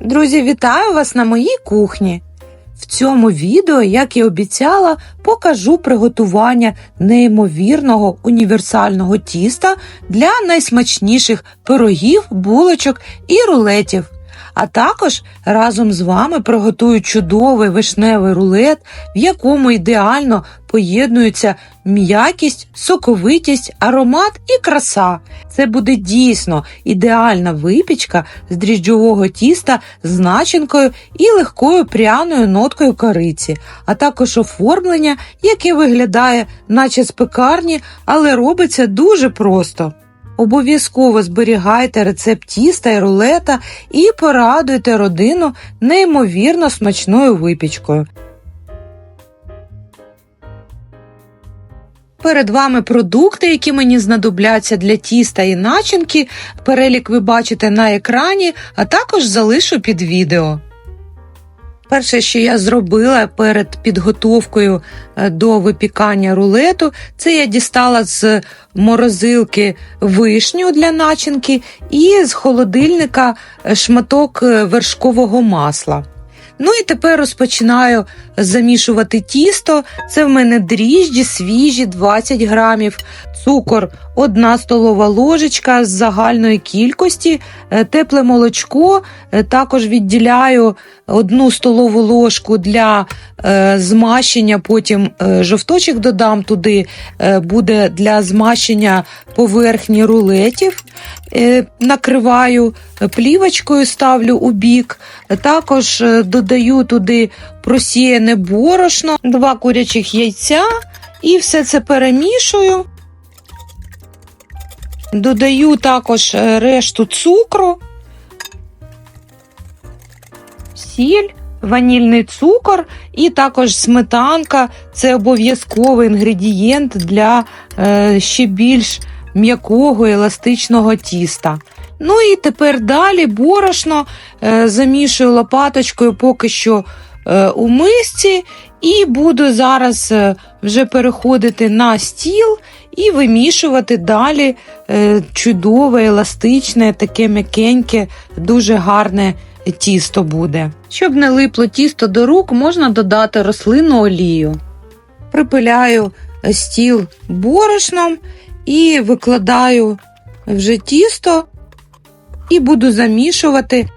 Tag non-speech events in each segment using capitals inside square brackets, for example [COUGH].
Друзі, вітаю вас на моїй кухні. В цьому відео, як і обіцяла, покажу приготування неймовірного універсального тіста для найсмачніших пирогів, булочок і рулетів. А також разом з вами приготую чудовий вишневий рулет, в якому ідеально поєднуються м'якість, соковитість, аромат і краса. Це буде дійсно ідеальна випічка з дріжджового тіста з начинкою і легкою пряною ноткою кориці, а також оформлення, яке виглядає, наче з пекарні, але робиться дуже просто. Обов'язково зберігайте рецепт тіста і рулета і порадуйте родину неймовірно смачною випічкою. Перед вами продукти, які мені знадобляться для тіста і начинки. Перелік ви бачите на екрані, а також залишу під відео. Перше, що я зробила перед підготовкою е, до випікання рулету, це я дістала з морозилки вишню для начинки і з холодильника е, шматок е, вершкового масла. Ну і тепер розпочинаю замішувати тісто. Це в мене дріжджі свіжі 20 грамів, цукор 1 столова ложечка з загальної кількості, е, тепле молочко, е, також відділяю 1 столову ложку для е, змащення, потім жовточок додам туди, буде для змащення поверхні рулетів. Накриваю плівочкою, ставлю у бік. Також е, додаю туди просіяне борошно, два курячих яйця і все це перемішую. Додаю також е, решту цукру, сіль, ванільний цукор і також сметанка. Це обов'язковий інгредієнт для е, ще більш м'якого еластичного тіста. Ну і тепер далі борошно е, замішую лопаточкою поки що е, у мисці, і буду зараз е, вже переходити на стіл і вимішувати далі чудове, еластичне, таке м'якеньке, дуже гарне тісто буде. Щоб не липло тісто до рук, можна додати рослинну олію. Припиляю стіл борошном і викладаю вже тісто і буду замішувати.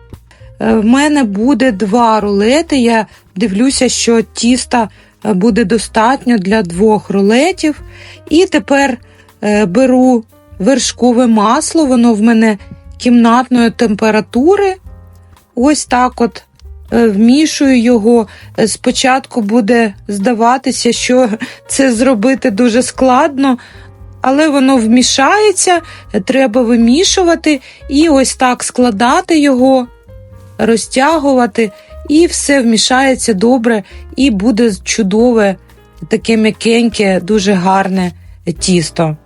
Е, В мене буде два рулети. Я дивлюся, що тіста е, буде достатньо для двох рулетів. І тепер е, беру вершкове масло, воно в мене кімнатної температури. Ось так от вмішую його. Спочатку буде здаватися, що [LAUGHS] це зробити дуже складно, але воно вмішається, треба вимішувати і ось так складати його, розтягувати, і все вмішається добре, і буде чудове, таке м'якеньке, дуже гарне тісто.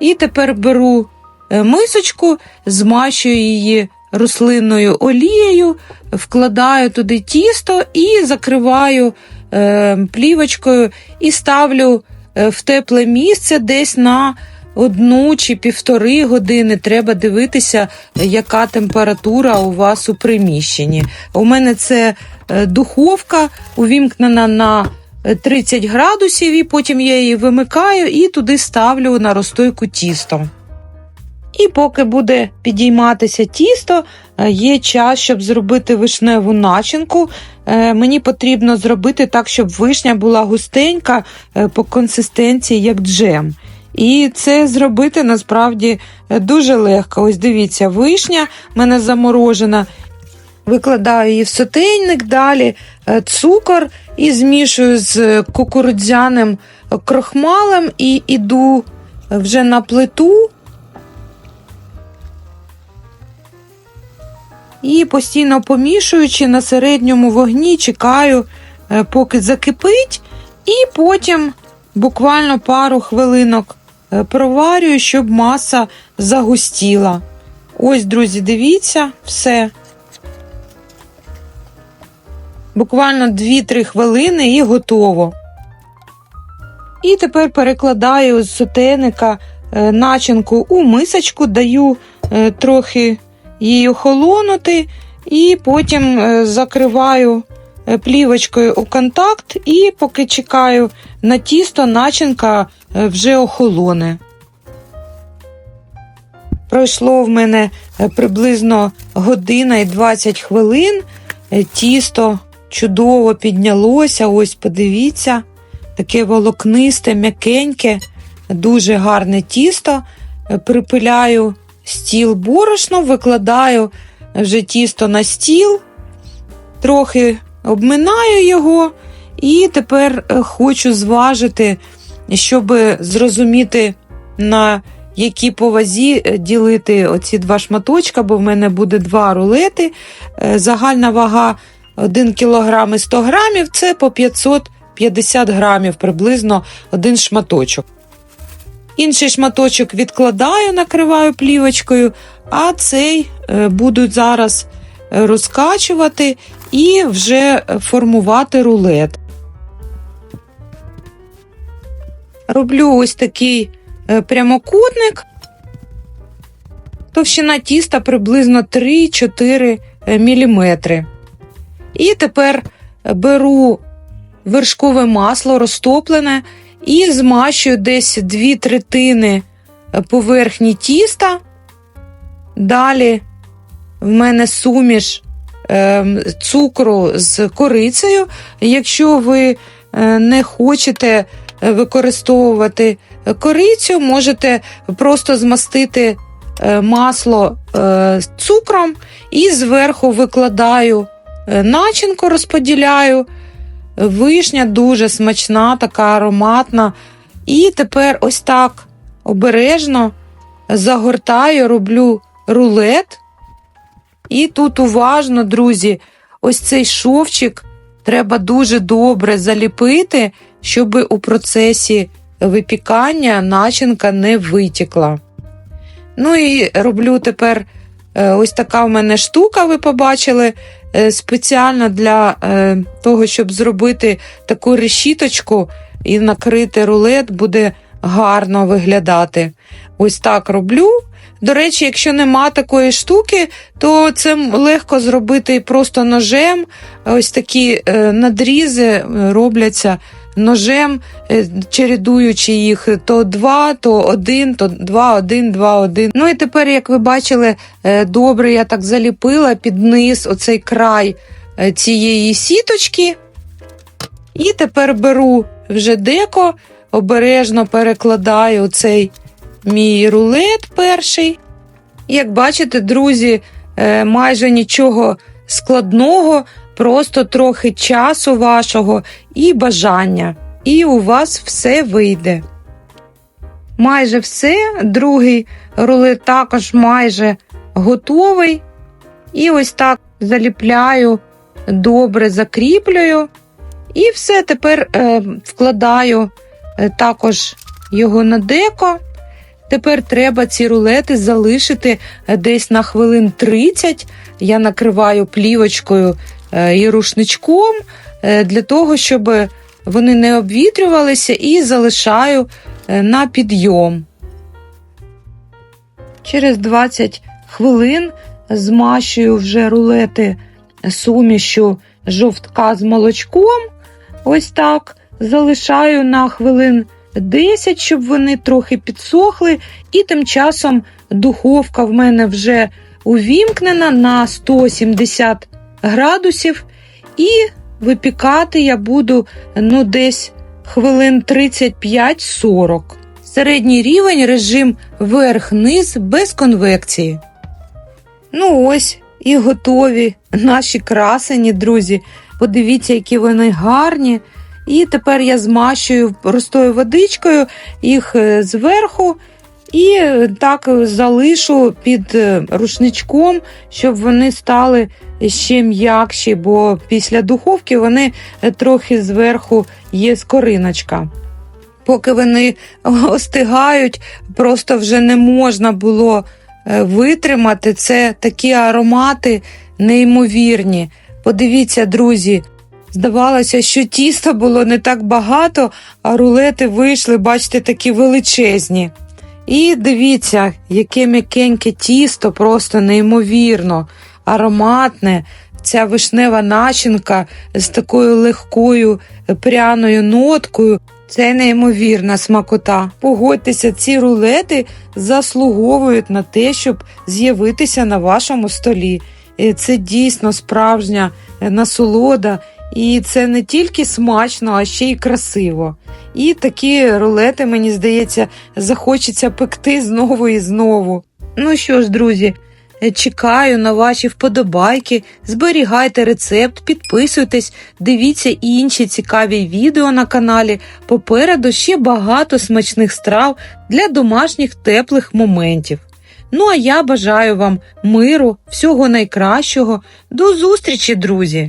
І тепер беру е, мисочку, змащую її рослинною олією, вкладаю туди тісто і закриваю е, плівочкою і ставлю в тепле місце десь на одну чи півтори години. Треба дивитися, е, яка температура у вас у приміщенні. У мене це е, духовка увімкнена на е, 30 градусів, і потім я її вимикаю і туди ставлю на розстойку тісто. І поки буде підійматися тісто, е, є час, щоб зробити вишневу начинку. Е, Мені потрібно зробити так, щоб вишня була густенька е, по консистенції, як джем. І це зробити насправді дуже легко. Ось дивіться, вишня в мене заморожена. Викладаю її в сотейник, далі цукор і змішую з кукурудзяним крохмалем і іду вже на плиту. І постійно помішуючи на середньому вогні, чекаю, е, поки закипить, і потім буквально пару хвилинок е, проварюю, щоб маса загустіла. Ось, друзі, дивіться, все. Буквально 2-3 хвилини і готово. І тепер перекладаю з сотейника е, начинку у мисочку, даю трохи її охолонути І потім е, закриваю е, плівочкою у контакт, і поки чекаю на тісто, начинка е, вже охолоне. Пройшло в мене приблизно година і 20 хвилин. Тісто чудово піднялося. Ось подивіться, таке волокнисте, м'якеньке, дуже гарне тісто. Припиляю стіл борошно, викладаю вже тісто на стіл, трохи обминаю його, і тепер е, хочу зважити, щоб зрозуміти, на які по вазі е, ділити оці два шматочка, бо в мене буде два рулети. Е, Загальна вага 1 кг і 100 грамів це по 550 грамів, приблизно один шматочок. Інший шматочок відкладаю, накриваю плівочкою, а цей е, буду зараз е, розкачувати і вже формувати рулет. Роблю ось такий е, прямокутник. Товщина тіста приблизно 3-4 мм. І тепер беру вершкове масло розтоплене і змащую десь 2 третини поверхні тіста. Далі в мене суміш ем, цукру з корицею. Якщо ви е, не хочете е, використовувати корицю, можете просто змастити е, масло е, з цукром і зверху викладаю е, начинку, розподіляю. Вишня дуже смачна, така ароматна. І тепер ось так обережно загортаю, роблю рулет. І тут уважно, друзі, ось цей шовчик треба дуже добре заліпити, щоб у процесі випікання начинка не витікла. Ну і роблю тепер ось така в мене штука, ви побачили, е, спеціально для е, того, щоб зробити таку решіточку і накрити рулет, буде гарно виглядати. Ось так роблю. До речі, якщо нема такої штуки, то це легко зробити просто ножем. Ось такі е, надрізи е, робляться ножем, е, чередуючи їх то два, то один, то два, один, два, один. Ну і тепер, як ви бачили, е, добре я так заліпила під низ оцей край е, цієї сіточки. І тепер беру вже деко, обережно перекладаю цей мій рулет перший. Як бачите, друзі, майже нічого складного, просто трохи часу вашого і бажання. І у вас все вийде. Майже все. Другий рулет також майже готовий. І ось так заліпляю, добре закріплюю. І все тепер е, вкладаю е, також його на деко. Тепер треба ці рулети залишити е, десь на хвилин 30. Я накриваю плівочкою і рушничком е, для того, щоб вони не обвітрювалися, і залишаю е, на підйом. Через 20 хвилин змащую вже рулети сумішю жовтка з молочком. Ось так. Залишаю на хвилин 10, щоб вони трохи підсохли, і тим часом духовка в мене вже увімкнена на 170 градусів, і випікати я буду ну, десь хвилин 35-40. Середній рівень режим верх-низ без конвекції. Ну ось і готові наші красені, друзі. Подивіться, які вони гарні. І тепер я змащую простою водичкою їх е, зверху і е, так залишу під е, рушничком, щоб вони стали ще м'якші, бо після духовки вони е, трохи зверху є скориночка. Поки вони остигають, просто вже не можна було е, витримати. Це такі аромати неймовірні. Подивіться, друзі, Здавалося, що тіста було не так багато, а рулети вийшли, бачите, такі величезні. І дивіться, яке м'якеньке тісто, просто неймовірно. ароматне. Ця вишнева начинка з такою легкою пряною ноткою. Це неймовірна смакота. Погодьтеся, ці рулети заслуговують на те, щоб з'явитися на вашому столі. Е, Це дійсно справжня насолода, і це не тільки смачно, а ще й красиво. І такі рулети, мені здається, захочеться пекти знову і знову. Ну що ж, друзі, чекаю на ваші вподобайки. Зберігайте рецепт, підписуйтесь, дивіться інші цікаві відео на каналі. Попереду ще багато смачних страв для домашніх теплих моментів. Ну а я бажаю вам миру, всього найкращого. До зустрічі, друзі!